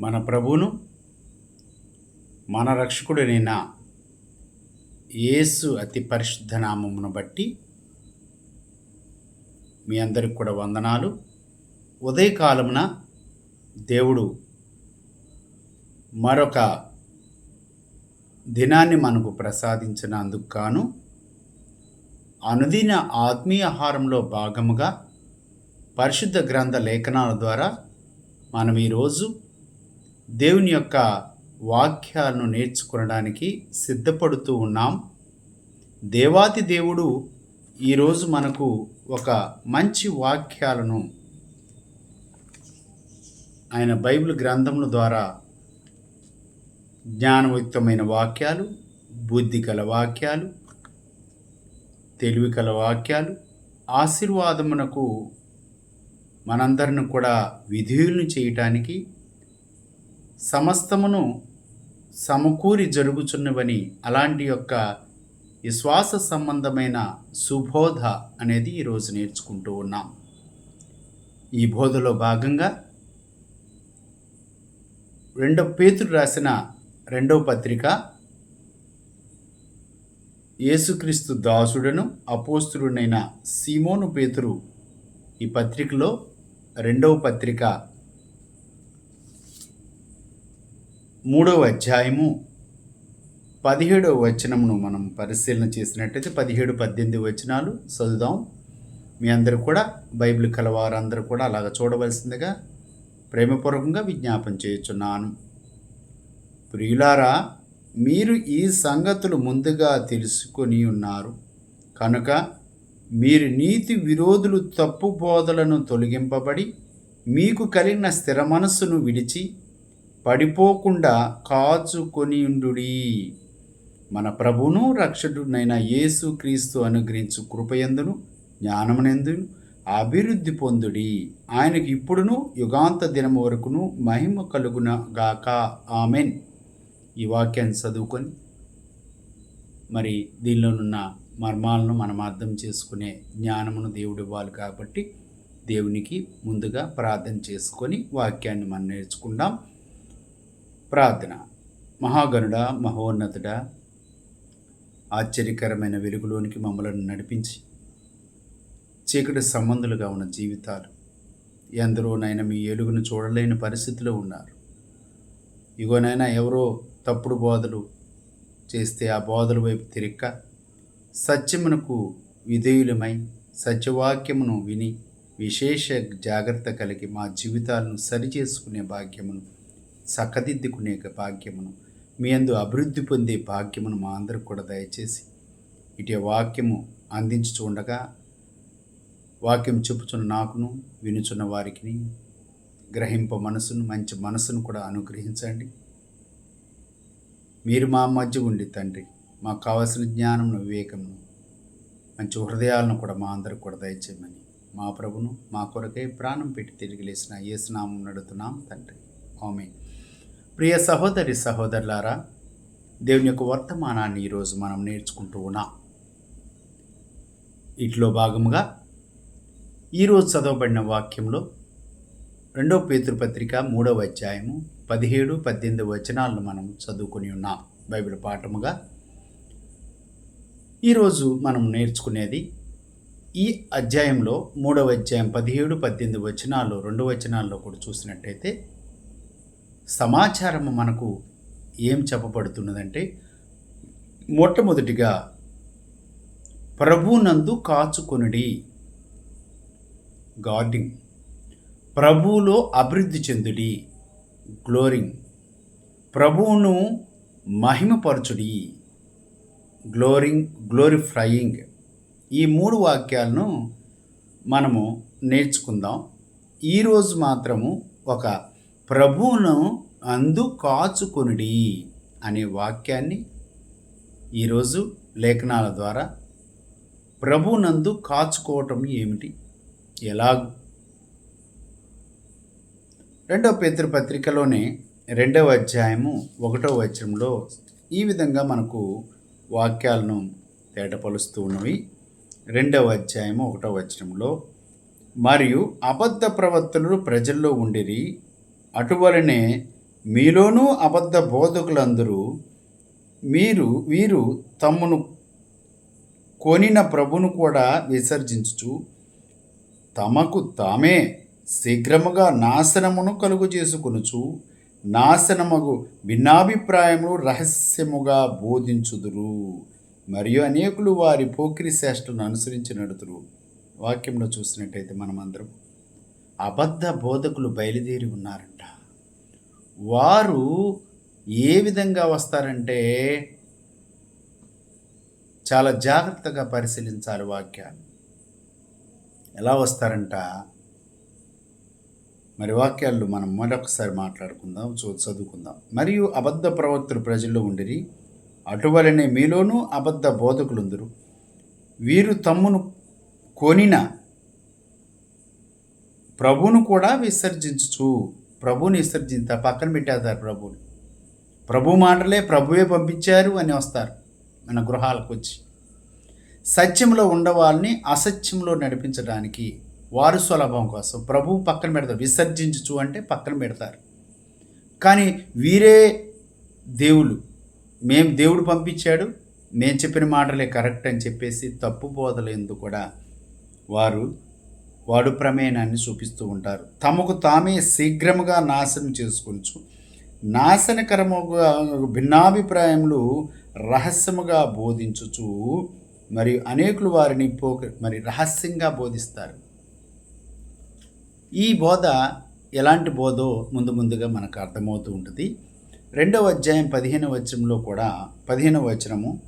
మన ప్రభువును మన రక్షకుడైన యేసు అతి పరిశుద్ధ నామమును బట్టి మీ అందరికి కూడా వందనాలు. ఉదయకాలమున దేవుడు మరొక దినాన్ని మనకు ప్రసాదించినందుకు గాను అనుదిన ఆత్మీయ ఆహారంలో భాగముగా పరిశుద్ధ గ్రంథ లేఖనాల ద్వారా మనం ఈరోజు దేవుని యొక్క వాక్యాలను నేర్చుకునడానికి సిద్ధపడుతూ ఉన్నాం. దేవాతి దేవుడు ఈరోజు మనకు ఒక మంచి వాక్యాలను ఆయన బైబిల్ గ్రంథముల ద్వారా జ్ఞానయుక్తమైన వాక్యాలు బుద్ధి కల వాక్యాలు తెలివి కల వాక్యాలు ఆశీర్వాదమునకు మనందరిని కూడా విధులను చేయటానికి సమస్తమును సమకూరి జరుగుచున్నవని అలాంటి యొక్క విశ్వాస సంబంధమైన సుబోధ అనేది ఈరోజు నేర్చుకుంటూ ఉన్నాం. ఈ బోధలో భాగంగా రెండవ పేతుడు రాసిన రెండవ పత్రిక యేసుక్రీస్తు దాసుడను అపోస్తుడునైన సీమోను పేతురు ఈ పత్రికలో రెండవ పత్రిక మూడవ అధ్యాయము పదిహేడవ వచనమును మనం పరిశీలన చేసినట్టయితే పదిహేడు పద్దెనిమిది వచనాలు చదుదాం మీ అందరూ కూడా బైబిల్ కలవారందరూ కూడా అలాగ చూడవలసిందిగా ప్రేమపూర్వకంగా విజ్ఞాపం చేయుచున్నాను. ప్రియులారా మీరు ఈ సంగతులు ముందుగా తెలుసుకొని ఉన్నారు. కనుక మీరు నీతి విరోధులు తప్పు బోధలను తొలగింపబడి మీకు కలిగిన స్థిర మనస్సును విడిచి పడిపోకుండా కాచుకొనియుండుడి. మన ప్రభును రక్షకుడునైన యేసు క్రీస్తు అనుగ్రహించు కృపయందును జ్ఞానమునందును అభివృద్ధి పొందుడి. ఆయనకి ఇప్పుడును యుగాంత దినం వరకును మహిమ కలుగున గాక. ఆమెన్. ఈ వాక్యాన్ని చదువుకొని మరి దీనిలోనున్న మర్మాలను మనం అర్థం చేసుకునే జ్ఞానమును దేవుడు ఇవ్వాలి కాబట్టి దేవునికి ముందుగా ప్రార్థన చేసుకొని వాక్యాన్ని మనం నేర్చుకుందాం. ప్రార్థన. మహాగణుడ మహోన్నతుడ ఆశ్చర్యకరమైన వెలుగులోనికి మమ్మలను నడిపించి చీకటి సంబంధులుగా ఉన్న జీవితాలు ఎందరోనైనా మీ ఎలుగును చూడలేని పరిస్థితిలో ఉన్నారు. ఇగోనైనా ఎవరో తప్పుడు బోధలు చేస్తే ఆ బోధల వైపు తిరిక్క సత్యమునకు విధేయులమై సత్యవాక్యమును విని విశేష జాగ్రత్త కలిగి మా జీవితాలను సరిచేసుకునే భాగ్యమును చక్కదిద్దుకునే భాగ్యమును మీ అందు అభివృద్ధి పొందే భాగ్యమును మా అందరికి కూడా దయచేసి ఇటు వాక్యము అందించుచుండగా వాక్యం చెప్పుచున్న నాకును వినుచున్న వారికి గ్రహింప మనసును మంచి మనసును కూడా అనుగ్రహించండి. మీరు మా మధ్య ఉండి తండ్రి మాకు కావలసిన జ్ఞానమును వివేకమును మంచి హృదయాలను కూడా మా అందరికి కూడా దయచేయమని మా ప్రభును మా కొరకై ప్రాణం పెట్టి తిరిగి లేచిన ఏసునామం నడుతున్నాం తండ్రి. ఆమె ప్రియ సహోదరి సహోదరులారా దేవుని యొక్క వర్తమానాన్ని ఈరోజు మనం నేర్చుకుంటూ ఉన్నాం. వీటిలో భాగముగా ఈరోజు చదవబడిన వాక్యంలో రెండో పేతృపత్రిక మూడవ అధ్యాయము పదిహేడు పద్దెనిమిది వచనాలను మనం చదువుకుని ఉన్నాం. బైబిల్ పాఠముగా ఈరోజు మనం నేర్చుకునేది ఈ అధ్యాయంలో మూడవ అధ్యాయం పదిహేడు పద్దెనిమిది వచనాలు రెండు వచనాల్లో కూడా చూసినట్టయితే సమాచారం మనకు ఏం చెప్పబడుతున్నదంటే మొట్టమొదటిగా ప్రభునందు కాచుకొనుడి. గార్డింగ్. ప్రభువులో అభివృద్ధి చెందుడి. గ్లోరింగ్. ప్రభువును మహిమపరచుడి. గ్లోరింగ్ గ్లోరిఫ్రయింగ్. ఈ మూడు వాక్యాలను మనము నేర్చుకుందాం. ఈరోజు మాత్రము ఒక ప్రభువును అందు కాచుకొనుడి అనే వాక్యాన్ని ఈరోజు లేఖనాల ద్వారా ప్రభునందు కాచుకోవటం ఏమిటి? ఎలా రెండవ పేతృపత్రికలోనే రెండవ అధ్యాయము ఒకటవ వచనంలో ఈ విధంగా మనకు వాక్యాలను తేటపలుస్తూ ఉన్నవి. రెండవ అధ్యాయము ఒకటవ వచనంలో మరియు అబద్ధ ప్రవర్తనలు ప్రజల్లో ఉండిరి అటువలనే మీలోనూ అబద్ధ బోధకులందరూ మీరు వీరు తమ్మును కొనిన ప్రభును కూడా విసర్జించుచు తమకు తామే శీఘ్రముగా నాశనమును కలుగు చేసుకొనుచు నాశనమగు భిన్నాభిప్రాయములు రహస్యముగా బోధించుదురు. మరియు అనేకులు వారి పోకిరి శ్రేష్టను అనుసరించి నడుతురు. వాక్యంలో చూసినట్టయితే మనమందరం అబద్ధ బోధకులు బయలుదేరి ఉన్నారంట. వారు ఏ విధంగా వస్తారంటే చాలా జాగ్రత్తగా పరిశీలించాలి వాక్యాన్ని. ఎలా వస్తారంట? మరి వాక్యాలు మనం మరొకసారి మాట్లాడుకుందాం చూ చదువుకుందాం. మరియు అబద్ధ ప్రవక్తలు ప్రజల్లో ఉండిరి అటువలనే మీలోనూ అబద్ధ బోధకులుందరు. వీరు తమ్మును కొనిన ప్రభును కూడా విసర్జించు ప్రభుని విసర్జించారు పక్కన పెట్టేస్తారు ప్రభుని ప్రభు మాటలే ప్రభువే పంపించారు అని వస్తారు మన గృహాలకు వచ్చి సత్యంలో ఉండవాళ్ళని అసత్యంలో నడిపించడానికి వారు సులభం కోసం ప్రభువు పక్కన పెడతారు. విసర్జించు అంటే పక్కన పెడతారు. కానీ వీరే దేవులు మేము దేవుడు పంపించాడు మేము చెప్పిన మాటలే కరెక్ట్ అని చెప్పేసి తప్పు బోధలు ఎందుకు కూడా వారు వాడు ప్రమేయాన్ని చూపిస్తూ ఉంటారు. తమకు తామే శీఘ్రముగా నాశనం చేసుకోవచ్చు నాశనకరముగా భిన్నాభిప్రాయములు రహస్యముగా బోధించుచు మరియు అనేకులు వారిని పోక మరి రహస్యంగా బోధిస్తారు. ఈ బోధ ఎలాంటి బోధో ముందు ముందుగా మనకు అర్థమవుతూ ఉంటుంది. రెండవ అధ్యాయం పదిహేను వచనంలో కూడా పదిహేనవ వచనము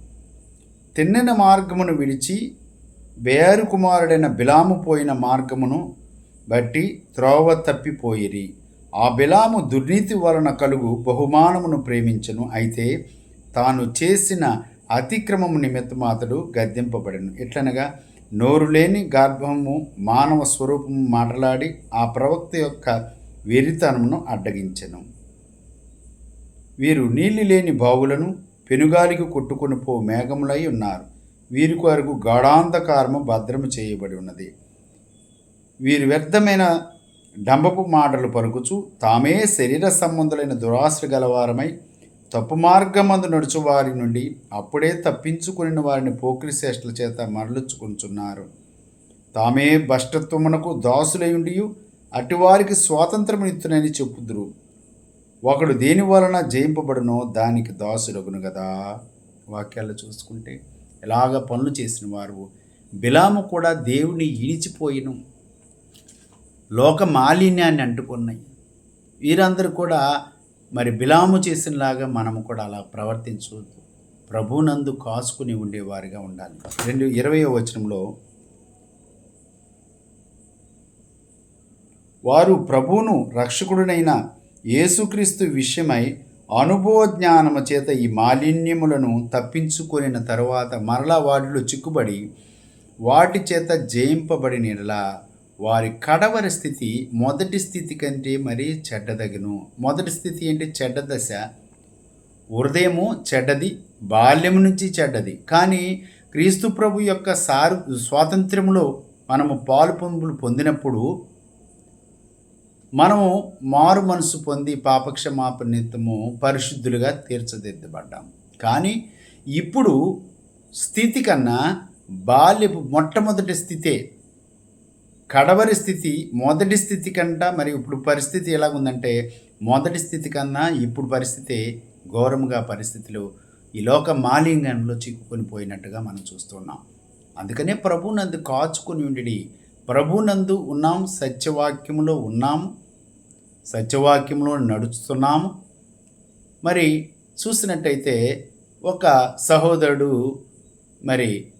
తిన్నెన మార్గమును విడిచి బేరు కుమారుడైన బిలాము పోయిన మార్గమును బట్టి త్రోవ తప్పిపోయిరి. ఆ బిలాము దుర్నీతి వలన కలుగు బహుమానమును ప్రేమించను. అయితే తాను చేసిన అతిక్రమము నిమిత్తం అతడు గద్దెంపబడను. ఎట్లనగా నోరు లేని గర్భము మానవ స్వరూపము మాట్లాడి ఆ ప్రవక్త యొక్క వెరితనమును అడ్డగించెను. వీరు నీళ్ళు లేని బావులను పెనుగాలికి కొట్టుకొని పో మేఘములై ఉన్నారు. వీరి కొరకు గాఢాంధకారము భద్రము చేయబడి ఉన్నది. వీరు వ్యర్థమైన డంబపు మాటలు పలుకుచు తామే శరీర సంబంధులైన దురాశ గలవారమై తప్పు మార్గమందు నడుచు వారి నుండి అప్పుడే తప్పించుకుని వారిని పోకిరి శ్రేష్ఠల చేత మరలుచుకుంటున్నారు తామే భ్రష్టత్వమునకు దాసులయుండి అటువారికి స్వాతంత్రమునిత్తునని చెప్పుదురు. ఒకడు దేని వలన జయింపబడునో దానికి దాసుడగును కదా వాక్యాలు చూసుకుంటే ఎలాగ పనులు చేసిన వారు? బిలాము కూడా దేవుని ఇడిచిపోయిను లోక మాలిన్యాన్ని అంటుకున్నాయి. వీరందరూ కూడా మరి బిలాము చేసినలాగా మనము కూడా అలా ప్రవర్తించవద్దు. ప్రభునందు కాసుకుని ఉండేవారిగా ఉండాలి. రెండు ఇరవై వచనంలో వారు ప్రభువును రక్షకుడునైన యేసుక్రీస్తు విషయమై అనుభవ జ్ఞానము చేత ఈ మాలిన్యములను తప్పించుకొనిన తరువాత మరలా వాటిలో చిక్కుబడి వాటి చేత జయింపబడినలా వారి కడవరి స్థితి మొదటి స్థితి కంటే మరీ చెడ్డదగను. మొదటి స్థితి ఏంటి చెడ్డ దశ. హృదయము చెడ్డది బాల్యం నుంచి చెడ్డది. కానీ క్రీస్తు ప్రభు యొక్క సారు స్వాతంత్ర్యంలో మనము పాలు పొందులు పొందినప్పుడు మనము మారు మనసు పొంది పాపక్షమాపణ నిమిత్తము పరిశుద్ధులుగా తీర్చదిద్దబడ్డాము కానీ ఇప్పుడు స్థితి కన్నా బాల్యపు మొట్టమొదటి స్థితే కడవరి స్థితి మొదటి స్థితి కంట మరి ఇప్పుడు పరిస్థితి ఎలా ఉందంటే మొదటి స్థితి కన్నా ఇప్పుడు పరిస్థితి ఘోరముగా పరిస్థితులు ఈ లోక మాలింగంలో చిక్కుకొని పోయినట్టుగా మనం చూస్తున్నాం. అందుకనే ప్రభునందు కాచుకొని ఉండి ప్రభునందు ఉన్నాం సత్యవాక్యములో ఉన్నాము సత్యవాక్యంలో నడుస్తున్నాము మరి చూసినట్టయితే ఒక సహోదరుడు మరి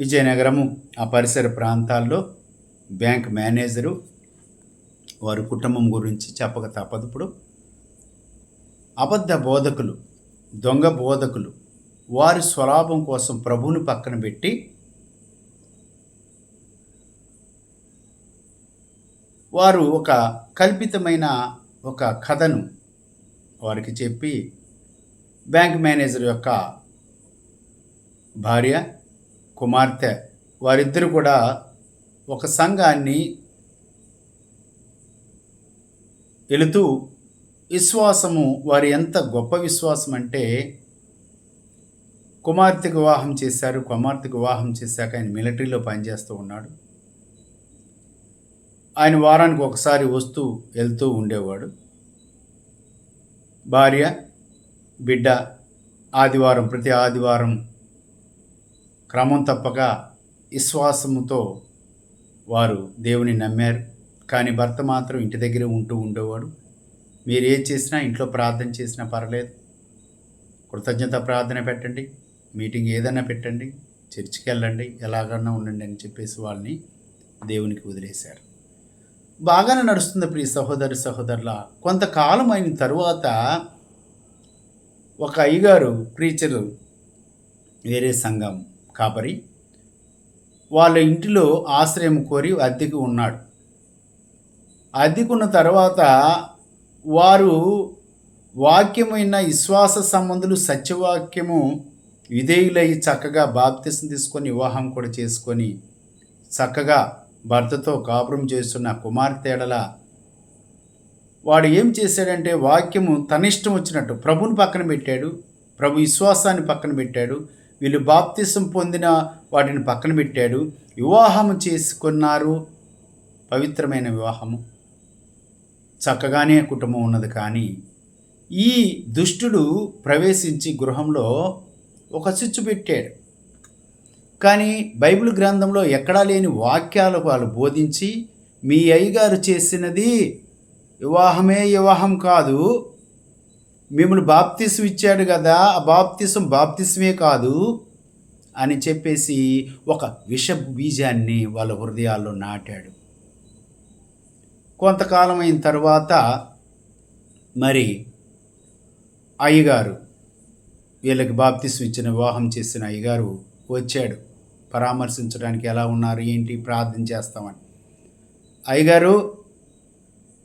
విజయనగరము ఆ పరిసర ప్రాంతాల్లో బ్యాంక్ మేనేజరు వారి కుటుంబం గురించి చెప్పక తప్పదు ఇప్పుడు. అబద్ధ బోధకులు దొంగ బోధకులు వారి స్వలాభం కోసం ప్రభువుని పక్కన పెట్టి వారు ఒక కల్పితమైన ఒక కథను వారికి చెప్పి బ్యాంక్ మేనేజర్ యొక్క భార్య కుమార్తె వారిద్దరు కూడా ఒక సంఘాన్ని వెళుతూ విశ్వాసము వారి ఎంత గొప్ప విశ్వాసం అంటే కుమార్తెకు వివాహం చేశారు కుమార్తెకు వివాహం చేశాక ఆయన మిలిటరీలో పనిచేస్తూ ఉన్నాడు. ఆయన వారానికి ఒకసారి వస్తూ వెళ్తూ ఉండేవాడు. భార్య బిడ్డ ఆదివారం ప్రతి ఆదివారం క్రమం తప్పక విశ్వాసముతో వారు దేవుని నమ్మారు. కానీ భర్త మాత్రం ఇంటి దగ్గరే ఉంటూ ఉండేవాడు. మీరు ఏం చేసినా ఇంట్లో ప్రార్థన చేసినా పర్లేదు. కృతజ్ఞత ప్రార్థన పెట్టండి. మీటింగ్ ఏదైనా పెట్టండి. చర్చికి వెళ్ళండి. ఎలాగన్నా ఉండండి అని చెప్పేసి వాళ్ళని దేవునికి వదిలేశారు. బాగానే నడుస్తుంది ప్రియ సహోదరి సహోదరుల. కొంతకాలం అయిన తరువాత ఒక అయ్యగారు ప్రీచరు వేరే సంఘం కాపరి వాళ్ళ ఇంటిలో ఆశ్రయం కోరి అద్దెకు ఉన్నాడు. అద్దెకున్న తర్వాత వారు వాక్యమైన విశ్వాస సంబంధులు సత్యవాక్యము విధేయులై చక్కగా బాప్తిసం తీసుకొని వివాహం కూడా చేసుకొని చక్కగా భర్తతో కాపురం చేస్తున్న కుమార్తె ఎడల వాడు ఏం చేశాడంటే వాక్యము తన ఇష్టం వచ్చినట్టు ప్రభుని పక్కన పెట్టాడు ప్రభు విశ్వాసాన్ని పక్కన పెట్టాడు వీళ్ళు బాప్తిసం పొందిన వాటిని పక్కన పెట్టాడు వివాహము చేసుకున్నారు. పవిత్రమైన వివాహము. చక్కగానే కుటుంబం ఉన్నది కానీ ఈ దుష్టుడు ప్రవేశించి గృహంలో ఒక చిచ్చు పెట్టాడు. కానీ బైబిల్ గ్రంథంలో ఎక్కడా లేని వాక్యాలు వాళ్ళు బోధించి మీ అయ్యగారు చేసినది వివాహమే వివాహం కాదు. మిమ్మల్ని బాప్తిసం ఇచ్చాడు కదా ఆ బాప్తిసం బాప్తిసమే కాదు అని చెప్పేసి ఒక విష బీజాన్ని వాళ్ళ హృదయాల్లో నాటాడు. కొంతకాలం అయిన తర్వాత మరి అయ్యగారు వీళ్ళకి బాప్తిసం ఇచ్చిన వివాహం చేసిన అయ్యగారు వచ్చాడు. పరామర్శించడానికి ఎలా ఉన్నారు ఏంటి ప్రార్థన చేస్తామని. అయ్యగారు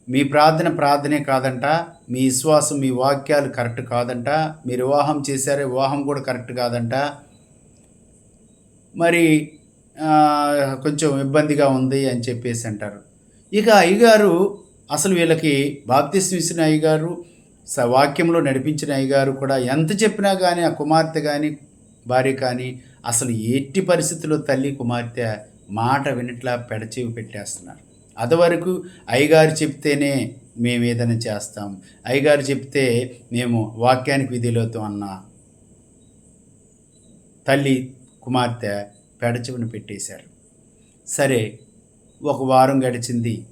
మీ ప్రార్థన ప్రార్థనే కాదంట మీ విశ్వాసం మీ వాక్యాలు కరెక్ట్ కాదంట మీరు వివాహం చేశారే వివాహం కూడా కరెక్ట్ కాదంట. మరి కొంచెం ఇబ్బందిగా ఉంది అని చెప్పేసి అంటారు. ఇక అయ్యగారు అసలు వీళ్ళకి బాప్తిస్ ఇచ్చిన అయ్యగారు స వాక్యంలో నడిపించిన అయ్యగారు కూడా ఎంత చెప్పినా కానీ ఆ కుమార్తె కానీ భార్య కానీ అసలు ఎట్టి పరిస్థితుల్లో తల్లి కుమార్తె మాట వినట్లా పెడచేవి పెట్టేస్తున్నారు. అదివరకు అయ్యగారు చెప్తేనే మేము ఏదైనా చేస్తాం. అయ్యగారు చెప్తే మేము వాక్యానికి విధిలోతాం అన్న తల్లి కుమార్తె పెడచెవిన పెట్టేశారు. సరే ఒక వారం గడిచింది.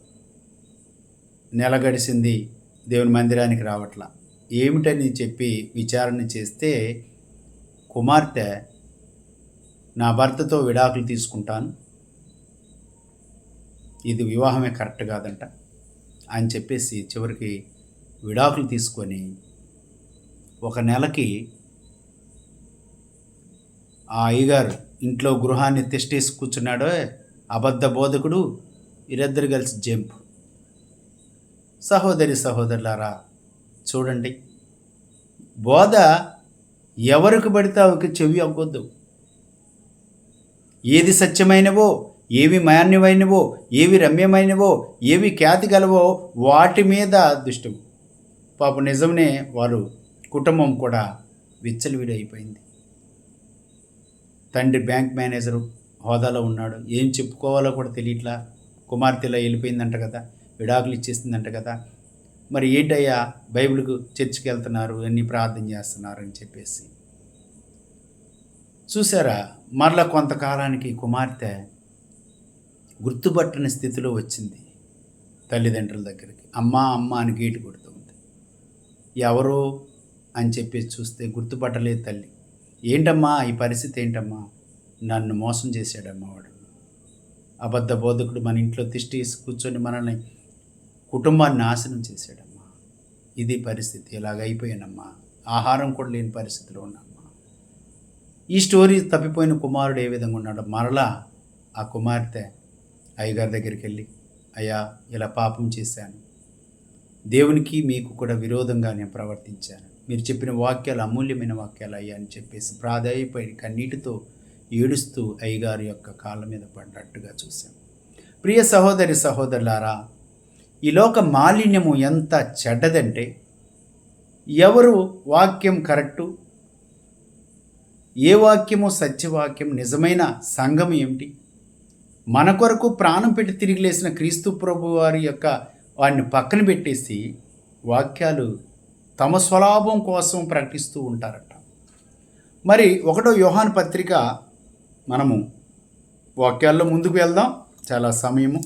నెల గడిచింది. దేవుని మందిరానికి రావట్లా. ఏమిటని చెప్పి విచారణ చేస్తే కుమార్తె నా భర్తతో విడాకులు తీసుకుంటాను. ఇది వివాహమే కరెక్ట్ కాదంట. అని చెప్పేసి చివరికి విడాకులు తీసుకొని ఒక నెలకి ఆ అయ్యగారు ఇంట్లో గృహాన్ని తిష్టేసి కూర్చున్నాడో అబద్ధ బోధకుడు వీరిద్దరు కలిసి జంప్. సహోదరి సహోదరులారా చూడండి. బోధ ఎవరికి పడితే ఆవికి చెవి అవ్వద్దు. ఏది సత్యమైనవో ఏవి మాన్యమైనవో ఏవి రమ్యమైనవో ఏవి ఖ్యాతి గలవో వాటి మీద దృష్టి. పాప నిజమనే వారు కుటుంబం కూడా విచ్చలవిడి అయిపోయింది తండ్రి బ్యాంక్ మేనేజరు హోదాలో ఉన్నాడు. ఏం చెప్పుకోవాలో కూడా తెలియట్లా. కుమార్తెలో వెళ్ళిపోయిందంట కదా విడాకులు ఇచ్చేసిందంట కదా. మరి ఏంటయ్యా బైబిల్కు చర్చికి వెళ్తున్నారు అన్నీ ప్రార్థన చేస్తున్నారు అని చెప్పేసి. చూసారా? మరలా కొంతకాలానికి కుమార్తె గుర్తుపట్టని స్థితిలో వచ్చింది తల్లిదండ్రుల దగ్గరికి. అమ్మా అమ్మ అని గేటు కొడుతుంది ఎవరో అని చెప్పి చూస్తే గుర్తుపట్టలేదు తల్లి. ఏంటమ్మా ఈ పరిస్థితి ఏంటమ్మా? నన్ను మోసం చేశాడమ్మా వాడు. అబద్ధ బోధకుడు మన ఇంట్లో తిష్టి కూర్చొని మనల్ని కుటుంబాన్ని నాశనం చేశాడమ్మా. ఇది పరిస్థితి. ఇలాగైపోయానమ్మా ఆహారం కూడా లేని పరిస్థితిలో ఉన్నామ్మా ఈ స్టోరీ తప్పిపోయిన కుమారుడు ఏ విధంగా ఉన్నాడో మరలా ఆ కుమార్తె అయ్యగారి దగ్గరికి వెళ్ళి అయ్యా ఇలా పాపం చేశాను. దేవునికి మీకు కూడా విరోధంగా నేను ప్రవర్తించాను. మీరు చెప్పిన వాక్యాలు అమూల్యమైన వాక్యాలు అయ్యా అని చెప్పేసి ప్రాధాయపడి కన్నీటితో ఏడుస్తూ అయ్యగారి యొక్క కాళ్ళ మీద పడ్డట్టుగా చూశాం. ప్రియ సహోదరి సహోదరులారా ఈ లోక మాలిన్యము ఎంత చెడ్డదంటే ఎవరు వాక్యం కరెక్టు ఏ వాక్యము సత్యవాక్యం నిజమైన సంఘం ఏమిటి? మన కొరకు ప్రాణం పెట్టి తిరిగి లేసిన క్రీస్తు ప్రభు వారి యొక్క వాడిని పక్కన పెట్టేసి వాక్యాలు తమ స్వలాభం కోసం ప్రకటిస్తూ ఉంటారట. మరి ఒకటో యోహాన్ పత్రిక మనము వాక్యాల్లో ముందుకు వెళ్దాం. చాలా సమయము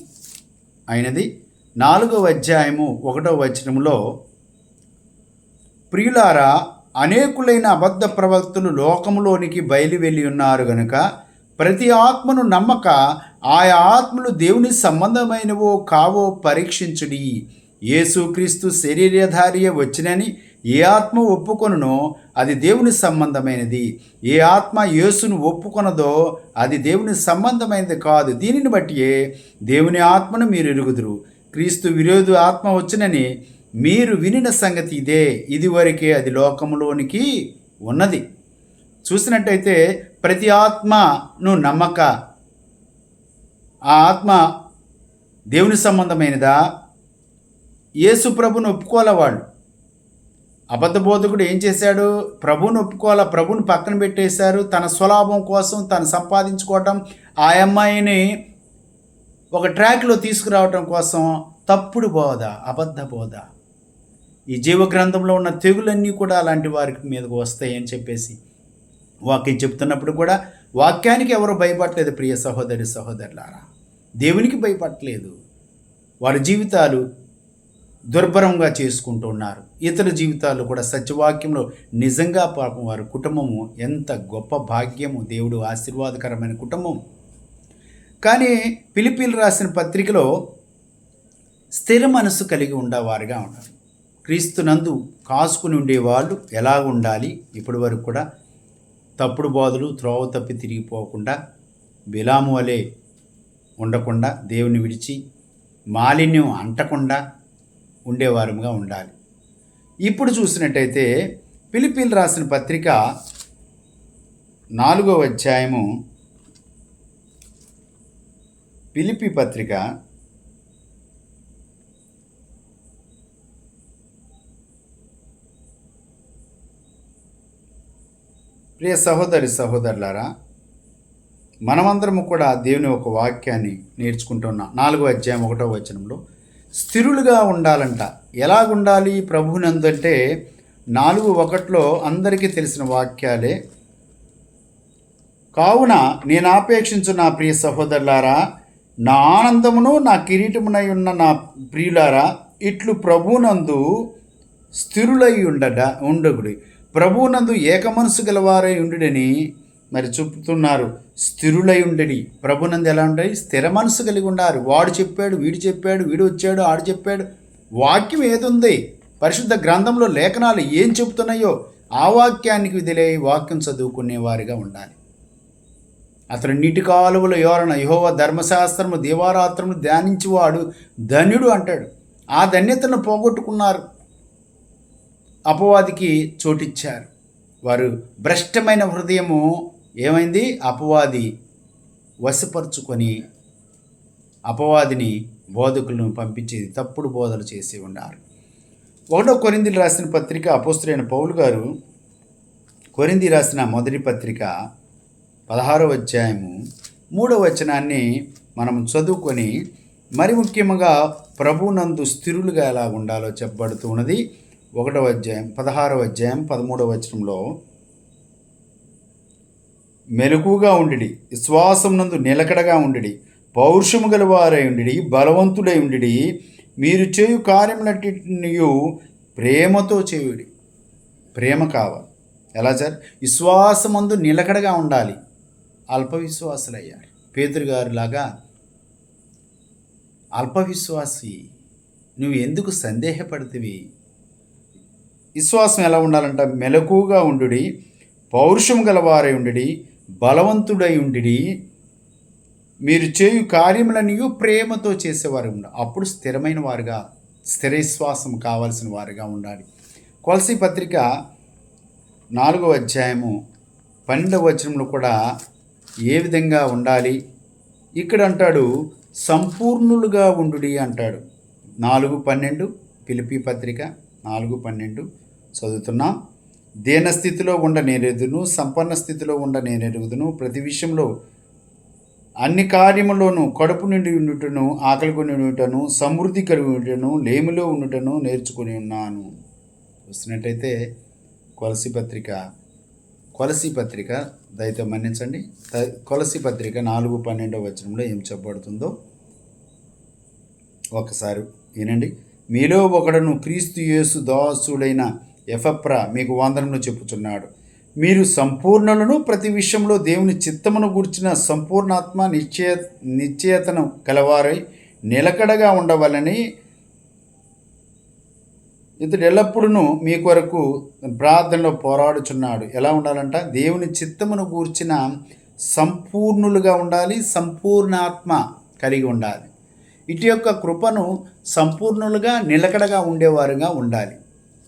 అయినది. నాలుగవ అధ్యాయము ఒకటో వచనంలో ప్రియులారా అనేకులైన అబద్ధ ప్రవక్తులు లోకములోనికి బయలు వెళ్ళి ఉన్నారు గనుక ప్రతి ఆత్మను నమ్మక ఆయా ఆత్మలు దేవుని సంబంధమైనవో కావో పరీక్షించుడి. యేసుక్రీస్తు శరీరధారియే వచ్చినని ఏ ఆత్మ ఒప్పుకొనునో అది దేవుని సంబంధమైనది. ఏ ఆత్మ యేసును ఒప్పుకొనదో అది దేవుని సంబంధమైనది కాదు. దీనిని బట్టియే దేవుని ఆత్మను మీరు ఎరుగుదురు క్రీస్తు విరోధు ఆత్మ వచ్చినని మీరు వినిన సంగతి ఇదే. ఇదివరకే అది లోకములోనికి ఉన్నది. చూసినట్టయితే ప్రతి ఆత్మను నమ్మక ఆ ఆత్మ దేవుని సంబంధమైనదా? యేసు ప్రభుని ఒప్పుకోలే వాళ్ళు? అబద్ధ బోధకుడు ఏం చేశాడు? ప్రభుని ఒప్పుకోవాలా? ప్రభుని పక్కన పెట్టేశారు. తన స్వలాభం కోసం తను సంపాదించుకోవటం ఆ అమ్మాయిని ఒక ట్రాక్లో తీసుకురావటం కోసం తప్పుడు బోధ అబద్ధ బోధ. ఈ జీవ గ్రంథంలో ఉన్న తెగులన్నీ కూడా అలాంటి వారి మీదకు వస్తాయని చెప్పేసి వాక్యం చెప్తున్నప్పుడు కూడా వాక్యానికి ఎవరు భయపడలేదు ప్రియ సహోదరి సహోదరులారా. దేవునికి భయపడలేదు. వారి జీవితాలు దుర్భరంగా చేసుకుంటూ ఉన్నారు. ఇతర జీవితాలు కూడా సత్యవాక్యంలో నిజంగా పాపం వారి కుటుంబము ఎంత గొప్ప భాగ్యము దేవుడు ఆశీర్వాదకరమైన కుటుంబం. కానీ పిలిపిలు రాసిన పత్రికలో స్థిర మనసు కలిగి ఉండేవారుగా ఉన్నారు. క్రీస్తునందు కాసుకుని ఉండేవాళ్ళు ఎలా ఉండాలి? ఇప్పటి వరకు కూడా తప్పుడు బోధలు త్రోవ తప్పి తిరిగిపోకుండా బిలాము వలె ఉండకుండా దేవుని విడిచి మాలిన్యం అంటకుండా ఉండేవారుగా ఉండాలి. ఇప్పుడు చూసినట్టయితే పిలిపిలు రాసిన పత్రిక నాలుగో అధ్యాయము పిలిపి పత్రిక ప్రియ సహోదరి సహోదరులారా మనమందరము కూడా దేవుని ఒక వాక్యాన్ని నేర్చుకుంటున్నాం నాలుగో అధ్యాయం ఒకటో వచనంలో స్థిరులుగా ఉండాలంట. ఎలాగుండాలి ప్రభునందంటే నాలుగు ఒకటిలో అందరికీ తెలిసిన వాక్యాలే. కావున నేను ఆపేక్షించు నా ప్రియ సహోదరులారా నా ఆనందమును నా కిరీటమునై ఉన్న నా ప్రియులారా ఇట్లు ప్రభునందు స్థిరులై ఉండట ఉండగుడి. ప్రభునందు ఏకమనసు గలవారై ఉండుడని మరి చూపుతున్నారు. స్థిరులై ఉండడి. ప్రభునందు ఎలా ఉంటాయి? స్థిర మనసు కలిగి ఉండారు. వాడు చెప్పాడు వీడు చెప్పాడు వీడు వచ్చాడు ఆడు చెప్పాడు. వాక్యం ఏదుంది? పరిశుద్ధ గ్రంథంలో లేఖనాలు ఏం చెబుతున్నాయో ఆ వాక్యానికి విధిలే వాక్యం చదువుకునే వారిగా ఉండాలి. అతను నీటి కాలువల యోరణ యహోవ ధర్మశాస్త్రము దేవారాత్రము ధ్యానించేవాడు ధన్యుడు అంటాడు. ఆ ధన్యతను పోగొట్టుకున్నారు. అపవాదికి చోటిచ్చారు. వారు భ్రష్టమైన హృదయము ఏమైంది? అపవాది వశపరుచుకొని అపవాదిని బోధకులను పంపించేది. తప్పుడు బోధలు చేసి ఉన్నారు. ఒకటో కొరింది రాసిన పత్రిక అపోస్తులైన పౌలు గారు కొరింది రాసిన మొదటి పత్రిక పదహారో అధ్యాయము మూడవ వచనాన్ని మనం చదువుకొని మరి ముఖ్యంగా ప్రభునందు స్థిరులుగా ఎలా ఉండాలో చెప్పబడుతూ ఉన్నది ఒకటవ అధ్యాయం పదహారవ అధ్యాయం పదమూడవ వచనంలో మెలకుగా ఉండిడి విశ్వాసం నందు నిలకడగా ఉండిడి పౌరుషము గలవారై ఉండిడి బలవంతుడై ఉండిడి మీరు చేయు కార్యములన్నిటిని ప్రేమతో చేయుడి. ప్రేమ కావాలి. ఎలా సార్? విశ్వాసమందు నిలకడగా ఉండాలి. అల్పవిశ్వాసులయ్యారు పేదరు గారు అల్పవిశ్వాసి అల్ప విశ్వాసి నువ్వు ఎందుకు సందేహపడుతువి? విశ్వాసం ఎలా ఉండాలంట? మెలకుగా ఉండుడి పౌరుషం గలవారై ఉండి బలవంతుడై ఉండి మీరు చేయు కార్యములన్నీ ప్రేమతో చేసేవారు ఉండాలి అప్పుడు స్థిరమైన వారుగా స్థిరవిశ్వాసం కావాల్సిన వారుగా ఉండాలి. కొలసి పత్రిక నాలుగవ అధ్యాయము పన్నెండవ వచనంలో కూడా ఏ విధంగా ఉండాలి? ఇక్కడ అంటాడు సంపూర్ణులుగా ఉండుడి అంటాడు. నాలుగు పన్నెండు పిలిపి పత్రిక నాలుగు పన్నెండు చదువుతున్నాం. దేన స్థితిలో ఉండ నేనెరుగుదును సంపన్న స్థితిలో ఉండ నేనెరుగుదును. ప్రతి విషయంలో అన్ని కార్యములోనూ కడుపు నిండి ఉండుటను ఆకలి కొని ఉండుటను సమృద్ధి కలిగి ఉండుటను లేమిలో ఉండుటను నేర్చుకుని ఉన్నాను. చూస్తున్నట్టయితే కొలసి పత్రిక కొలసి పత్రిక దయతో మన్నించండి. త- కొలసి పత్రిక నాలుగు పన్నెండవ వచనంలో ఏం చెప్పబడుతుందో ఒకసారి వినండి. మీలో ఒకడును క్రీస్తు యేసు దాసుడైన ఎఫప్ర మీకు వందనను చెప్పుచున్నాడు. మీరు సంపూర్ణులను ప్రతి విషయంలో దేవుని చిత్తమును గూర్చిన సంపూర్ణాత్మ నిశ్చయ నిశ్చయతను కలవారై నిలకడగా ఉండవలని ఇతడు ఎల్లప్పుడూ మీ కొరకు ప్రార్థనలో పోరాడుచున్నాడు. ఎలా ఉండాలంట? దేవుని చిత్తమును గూర్చిన సంపూర్ణులుగా ఉండాలి సంపూర్ణాత్మ కలిగి ఉండాలి. ఇటు యొక్క కృపను సంపూర్ణులుగా నిలకడగా ఉండేవారుగా ఉండాలి.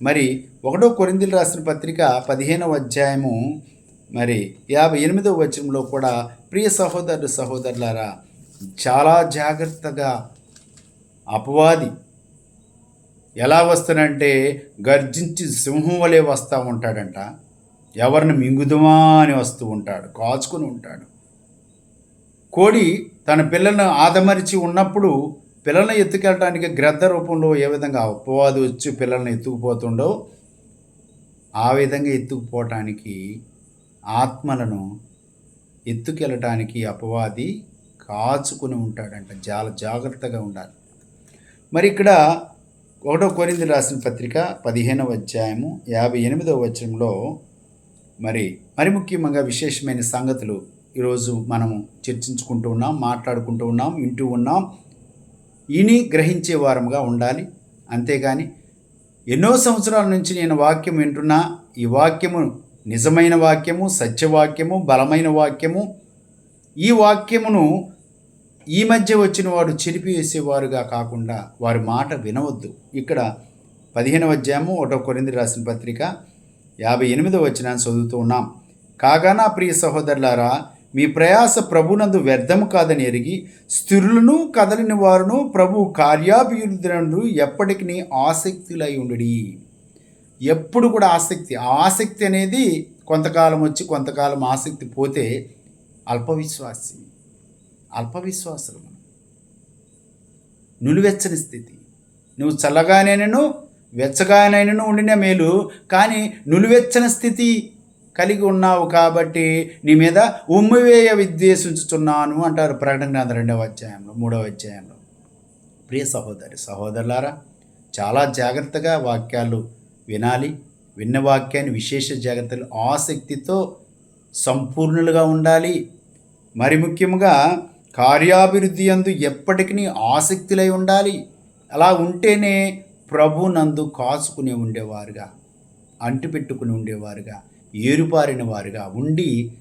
మరి ఒకటో కొరిందులు రాసిన పత్రిక పదిహేనవ అధ్యాయము మరి యాభై ఎనిమిదవ వచనంలో కూడా ప్రియ సహోదరుడు సహోదరులారా చాలా జాగ్రత్తగా అపవాది ఎలా వస్తాడంటే గర్జించి సింహం వలె వస్తూ ఉంటాడంట. ఎవరిని మింగుదుమా అని వస్తూ ఉంటాడు కాచుకుని ఉంటాడు. కోడి తన పిల్లలను ఆదమరిచి ఉన్నప్పుడు పిల్లల్ని ఎత్తుకెళ్ళడానికి గ్రద్ద రూపంలో ఏ విధంగా అపవాది వచ్చి పిల్లల్ని ఎత్తుకుపోతుండో ఆ విధంగా ఎత్తుకుపోవటానికి ఆత్మలను ఎత్తుకెళ్ళటానికి అపవాది కాచుకుని ఉంటాడంట. చాలా జాగ్రత్తగా ఉండాలి. మరి ఇక్కడ ఒకటో కొరింది రాసిన పత్రిక పదిహేనవ అధ్యాయము యాభై ఎనిమిదవ వచనంలో మరి మరి ముఖ్యంగా విశేషమైన సంగతులు ఈరోజు మనము చర్చించుకుంటూ ఉన్నాం మాట్లాడుకుంటూ ఉన్నాం వింటూ ఉన్నాం. ఇని గ్రహించే వారముగా ఉండాలి. అంతేగాని ఎన్నో సంవత్సరాల నుంచి నేను వాక్యం వింటున్నా ఈ వాక్యము నిజమైన వాక్యము సత్యవాక్యము బలమైన వాక్యము ఈ వాక్యమును ఈ మధ్య వచ్చిన వాడు చెరిపివేసేవారుగా కాకుండా వారి మాట వినవద్దు. ఇక్కడ పదిహేనవ అధ్యాయము ఒకటో కొరింది రాసిన పత్రిక యాభై ఎనిమిదవ వచ్చిన చదువుతూ ఉన్నాం. కాగా నా ప్రియ సహోదరులారా మీ ప్రయాస ప్రభునందు వ్యర్థము కాదని ఎరిగి స్థిరులను కదలిని వారును ప్రభు కార్యాభివృద్ధులను ఎప్పటికీ ఆసక్తులై ఉండుడి. ఎప్పుడు కూడా ఆసక్తి ఆసక్తి అనేది కొంతకాలం వచ్చి కొంతకాలం ఆసక్తి పోతే అల్పవిశ్వాసి అల్పవిశ్వాసులు మనం. నులివెచ్చని స్థితి. నువ్వు చల్లగానైనను వెచ్చగానైనను ఉండిన మేలు కానీ నులివెచ్చని స్థితి కలిగి ఉన్నావు కాబట్టి నీ మీద ఉమ్మివేయ విద్వేషించుతున్నాను అంటారు ప్రకటన గ్రంథం రెండవ అధ్యాయంలో మూడవ అధ్యాయంలో. ప్రియ సహోదరి సహోదరులారా చాలా జాగ్రత్తగా వాక్యాలు వినాలి విన్న వాక్యాన్ని విశేష జాగ్రత్తలు ఆసక్తితో సంపూర్ణులుగా ఉండాలి. మరి ముఖ్యంగా కార్యాభివృద్ధి అందు ఎప్పటికీ ఆసక్తులై ఉండాలి. అలా ఉంటేనే ప్రభునందు కాసుకుని ఉండేవారుగా అంటిపెట్టుకుని ఉండేవారుగా. ఏరుపారిన వారుగా ఉండి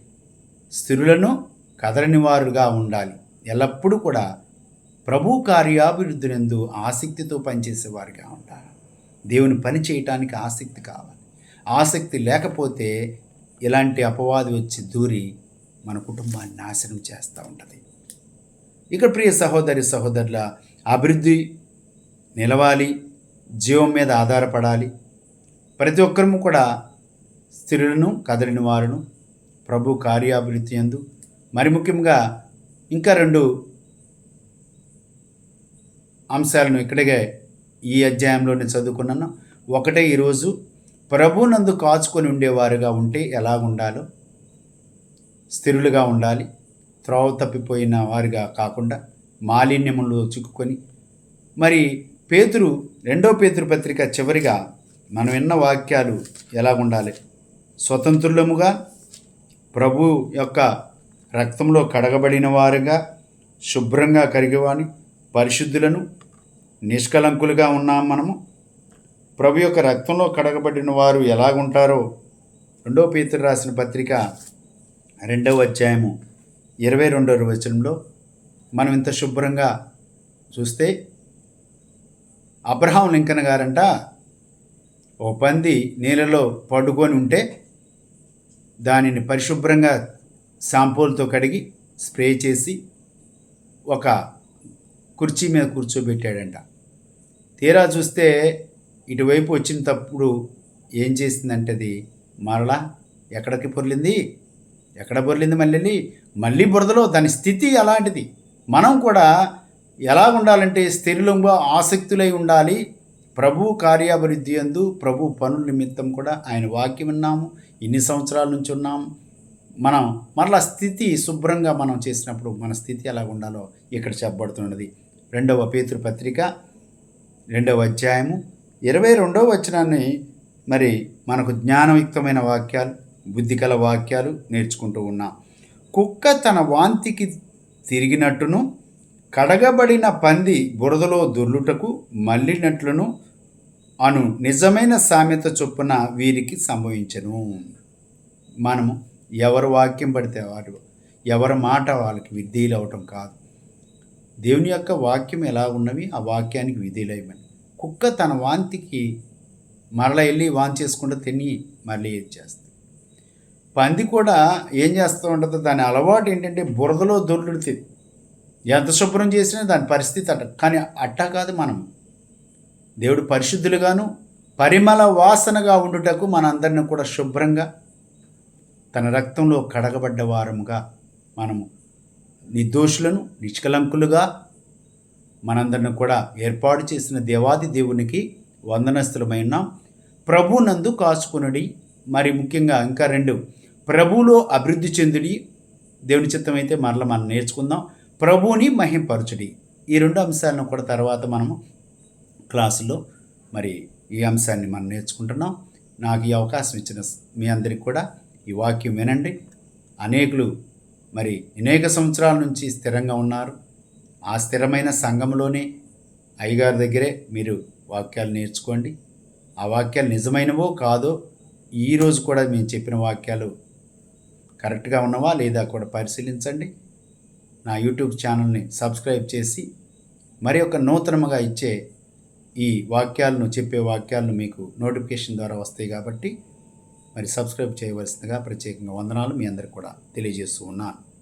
స్థిరులను కదలని వారుగా ఉండాలి. ఎల్లప్పుడూ కూడా ప్రభు కార్యాభివృద్ధినందు ఆసక్తితో పనిచేసేవారుగా ఉండాలి. దేవుని పని చేయటానికి ఆసక్తి కావాలి. ఆసక్తి లేకపోతే ఇలాంటి అపవాది వచ్చి దూరి మన కుటుంబాన్ని నాశనం చేస్తూ ఉంటుంది. ఇక్కడ ప్రియ సహోదరి సహోదరుల అభివృద్ధి నిలవాలి జీవం మీద ఆధారపడాలి. ప్రతి ఒక్కరము కూడా స్థిరులను కదలిన వారును ప్రభు కార్యాభివృద్ధి ఎందు మరి ముఖ్యంగా ఇంకా రెండు అంశాలను ఇక్కడికే ఈ అధ్యాయంలోనే చదువుకున్నాను. ఒకటే ఈరోజు ప్రభునందు కాచుకొని ఉండేవారుగా ఉంటే ఎలా ఉండాలో స్థిరులుగా ఉండాలి త్రోవ తప్పిపోయిన వారిగా కాకుండా మాలిన్యములు చిక్కుకొని. మరి పేతురు రెండో పేతురు పత్రిక చివరిగా మనం విన్న వాక్యాలు ఎలా ఉండాలి స్వతంత్రులముగా ప్రభు యొక్క రక్తంలో కడగబడిన వారుగా శుభ్రంగా కరిగేవాని పరిశుద్ధులను నిష్కలంకులుగా ఉన్నాం మనము. ప్రభు యొక్క రక్తంలో కడగబడిన వారు ఎలాగుంటారో రెండో పీతులు రాసిన పత్రిక రెండవ అధ్యాయము ఇరవై రెండవ వచనంలో మనం ఇంత శుభ్రంగా చూస్తే అబ్రహాం లింకన్ గారంట ఓ పంది నీళ్ళలో పడుకొని ఉంటే దానిని పరిశుభ్రంగా షాంపూలతో కడిగి స్ప్రే చేసి ఒక కుర్చీ మీద కూర్చోబెట్టాడంట. తీరా చూస్తే ఇటువైపు వచ్చిన తప్పుడు ఏం చేసిందంటే అది మరలా ఎక్కడికి పొర్లింది? ఎక్కడ పొర్లింది మళ్ళీ మళ్ళీ బురదలో. దాని స్థితి అలాంటిది. మనం కూడా ఎలా ఉండాలంటే స్థిరలంగా ఆసక్తులై ఉండాలి. ప్రభు కార్యాభివృద్ధి అందు ప్రభు పనుల నిమిత్తం కూడా ఆయన వాక్యం విన్నాము ఇన్ని సంవత్సరాల నుంచి ఉన్నాం. మనం మరలా స్థితి శుభ్రంగా మనం చేసినప్పుడు మన స్థితి ఎలా ఉండాలో ఇక్కడ చెప్పబడుతున్నది. రెండవ పేతృపత్రిక రెండవ అధ్యాయము ఇరవై రెండవ వచనాన్ని మరి మనకు జ్ఞానయుక్తమైన వాక్యాలు బుద్ధికల వాక్యాలు నేర్చుకుంటూ ఉన్నాం. కుక్క తన వాంతికి తిరిగినట్టును కడగబడిన పంది బురదలో దొర్లుటకు మళ్ళినట్లును అను నిజమైన సామెత చొప్పున వీరికి సంభవించను. మనము ఎవరు వాక్యం పడితే వారు ఎవరి మాట వాళ్ళకి విధీలు అవటం కాదు. దేవుని యొక్క వాక్యం ఎలా ఉన్నవి? ఆ వాక్యానికి విధేయులైమని కుక్క తన వాంతికి మరల వెళ్ళి వాంతి చేసుకుంటూ తిని మళ్ళీ ఏది చేస్తుంది? పంది కూడా ఏం చేస్తూ ఉంటుందో? దాని అలవాటు ఏంటంటే బురదలో దొర్లుతుంది ఎంత శుభ్రం చేసినా దాని పరిస్థితి అట్ట కానీ అట్టా కాదు మనం దేవుడు పరిశుద్ధులుగాను పరిమళ వాసనగా ఉండుటకు మనందరిని కూడా శుభ్రంగా తన రక్తంలో కడగబడ్డ వారముగా మనము నిర్దోషులను నిష్కలంకులుగా మనందరిని కూడా ఏర్పాటు చేసిన దేవాది దేవునికి వందనస్తులమైన ప్రభునందు కాచుకునుడి మరి ముఖ్యంగా ఇంకా రెండు ప్రభువులో అభివృద్ధి చెందుడి దేవుని చిత్తం అయితే మరల మనం నేర్చుకుందాం. ప్రభువుని మహింపరచుడి. ఈ రెండు అంశాలను కూడా తర్వాత మనము క్లాసులో మరి ఈ అంశాన్ని మనం నేర్చుకుంటున్నాం. నాకు ఈ అవకాశం ఇచ్చిన మీ అందరికి కూడా ఈ వాక్యం వినండి. అనేకులు మరి అనేక సంవత్సరాల నుంచి స్థిరంగా ఉన్నారు. ఆ స్థిరమైన సంఘంలోనే అయ్యగారి దగ్గరే మీరు వాక్యాలు నేర్చుకోండి. ఆ వాక్యాలు నిజమైనవో కాదో ఈరోజు కూడా మేము చెప్పిన వాక్యాలు కరెక్ట్గా ఉన్నవా లేదా కూడా పరిశీలించండి. నా యూట్యూబ్ ఛానల్ని సబ్స్క్రైబ్ చేసి మరి ఒక నూతనముగా ఇచ్చే ఈ వాక్యాలను చెప్పే వాక్యాలను మీకు నోటిఫికేషన్ ద్వారా వస్తాయి కాబట్టి మరి సబ్స్క్రైబ్ చేయవలసిందిగా ప్రత్యేకంగా వందనాలు మీ అందరికి కూడా తెలియజేస్తూ ఉన్నాను.